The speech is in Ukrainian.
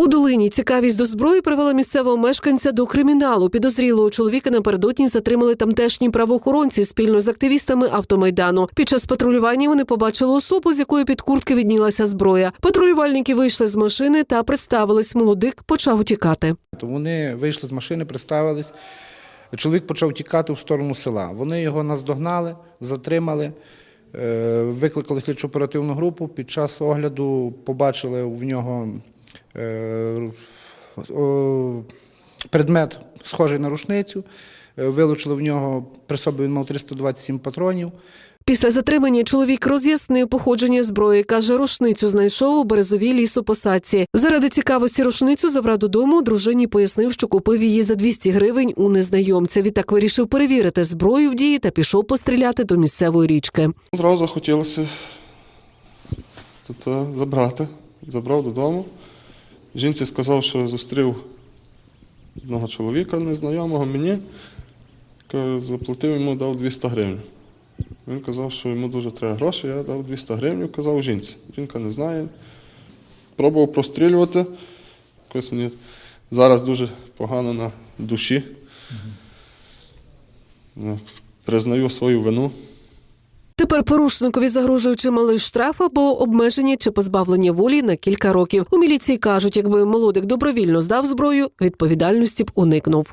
У долині цікавість до зброї привела місцевого мешканця до криміналу. Підозрілого чоловіка напередодні затримали тамтешні правоохоронці спільно з активістами автомайдану. Під час патрулювання вони побачили особу, з якої під куртки віднілася зброя. Патрулювальники вийшли з машини та представились. Молодик почав утікати. Вони вийшли з машини, представились. Чоловік почав тікати в сторону села. Вони його наздогнали, затримали, е, викликали слідчо оперативну групу. Під час огляду побачили в нього предмет, схожий на рушницю. Е, Вилучили в нього при собі він мав 327 патронів. Після затримання чоловік роз'яснив походження зброї. каже, рушницю знайшов у березовій лісопосадці. Заради цікавості рушницю забрав додому. Дружині пояснив, що купив її за 200 гривень у незнайомця. Відтак вирішив перевірити зброю в дії та пішов постріляти до місцевої річки. Зразу захотілося тут, е, забрати. Забрав додому. Жінці сказав, що зустрів одного чоловіка незнайомого мені. Заплатив йому, дав 200 гривень. Він казав, що йому дуже треба гроші, я дав 200 гривень, казав жінці. Жінка не знає. Пробував прострілювати. Якось мені зараз дуже погано на душі. Ну, Признаю свою вину. Тепер порушникові загрожує чималий штраф або обмеження чи позбавлення волі на кілька років. У міліції кажуть, якби молодик добровільно здав зброю, відповідальності б уникнув.